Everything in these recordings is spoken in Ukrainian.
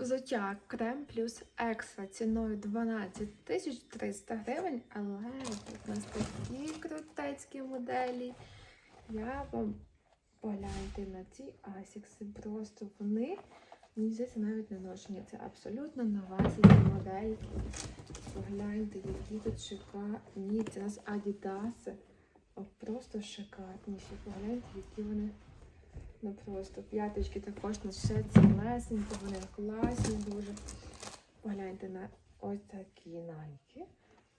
Взуття крем плюс екстра ціною 12 тисяч 300 гривень, але тут у нас такі крутецькі моделі. Я вам погляньте на ці асікси. Просто вони, мені здається, навіть не ношені. Це абсолютно новесенькі модельки. Погляньте, які тут шикарні. Це у нас адідаси. Просто шикарніші. Погляньте, які вони. Ну просто п'яточки також на ще цілесенькі, вони класні дуже. Погляньте на ось такі найки.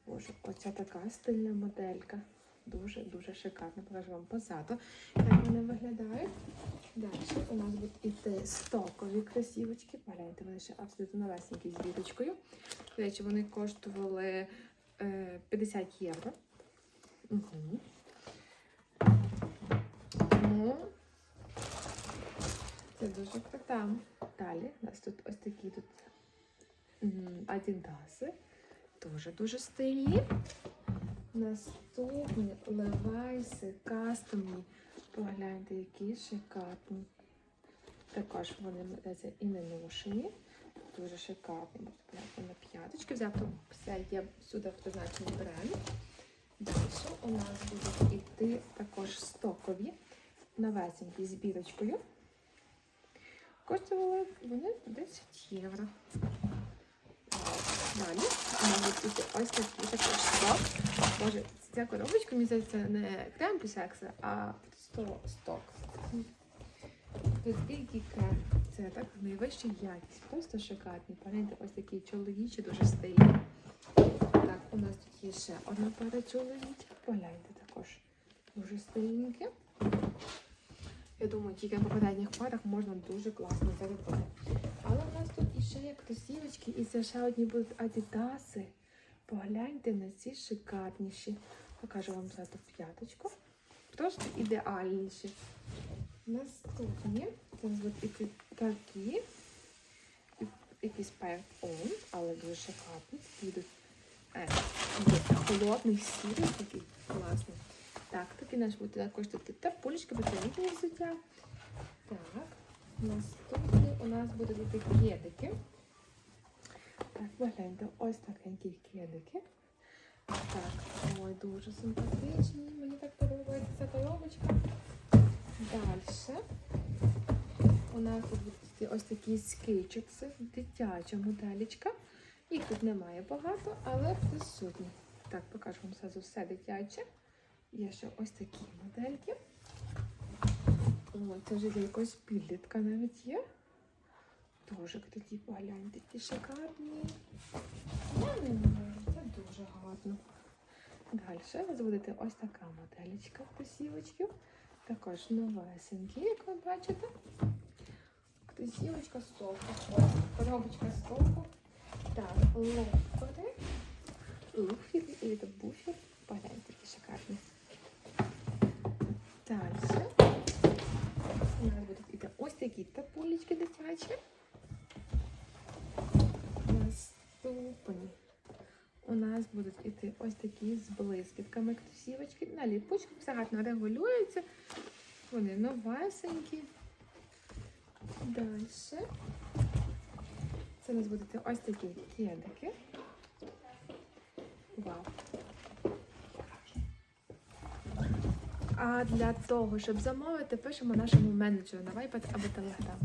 Боже, оця така стильна моделька. Дуже-дуже шикарно. Покажу вам позаду, як вони виглядають. Далі у нас будуть іти стокові красівочки. Погляньте, вони ще абсолютно новесенькі з віточкою. До речі, вони коштували е, 50 євро. Дуже круто. Далі у нас тут ось такі тут адідаси. Дуже дуже стильні. Наступні левайси, кастомні. Погляньте, які шикарні. Також вони і не ношені. Дуже шикарні. Поглянути на п'яточки. Взято все є сюди призначений бренд. Далі у нас будуть іти також стокові новесенькі з бірочкою. Коштували вони 10 євро. Далі ось такі також сток. Може, ця коробочка, мені здається, не крем плюс а просто сток. Тут крем. Це так найвища якість. Просто шикарні. Погляньте, ось такі чоловічі, дуже стильні. Так, у нас тут є ще одна пара чоловіча. Погляньте також. Дуже стильненькі. Я думаю, тільки на попередніх парах можна дуже класно заробити. Але у нас тут іще є кросівочки, і це ще одні будуть адідаси. Погляньте на ці шикарніші. Покажу вам зараз п'яточку. Просто ідеальніші. Наступні. Це будуть іти такі. Якийсь pair on, але дуже шикарні. Такі йдуть е, холодний сірий, такий класний. Такі наш буде також тут та пулечки, батарейки взуття. Так, наступні у нас будуть такі кедики. Так, погляньте, ось такенькі кедики. Так, ой, дуже симпатичні. Мені так подобається коробочка. Далі. У нас тут будуть ось такі скейчикси, дитяча моделечка. Їх тут немає багато, але присутні. Так, покажу вам зразу все дитяче. Є ще ось такі модельки. Ой, це вже для якогось підлітка навіть є. Дуже круті, погляньте, які шикарні. Я не знаю, це дуже гарно. Далі ви будете ось така моделька кросівочків. Також новесенькі, як ви бачите. Кросівочка з току. Коробочка з току. Так, локери. Луфір і буфер. Погляньте, які шикарні. Далі. У нас будуть іти ось такі тапулечки дитячі. Наступні. У нас будуть іти ось такі з блискітками кросівочки. На ліпучках все гарно регулюється. Вони новесенькі. Далі. Це у нас будуть ось такі кедики. Вау. А для того, щоб замовити, пишемо нашому менеджеру на Viber або Telegram.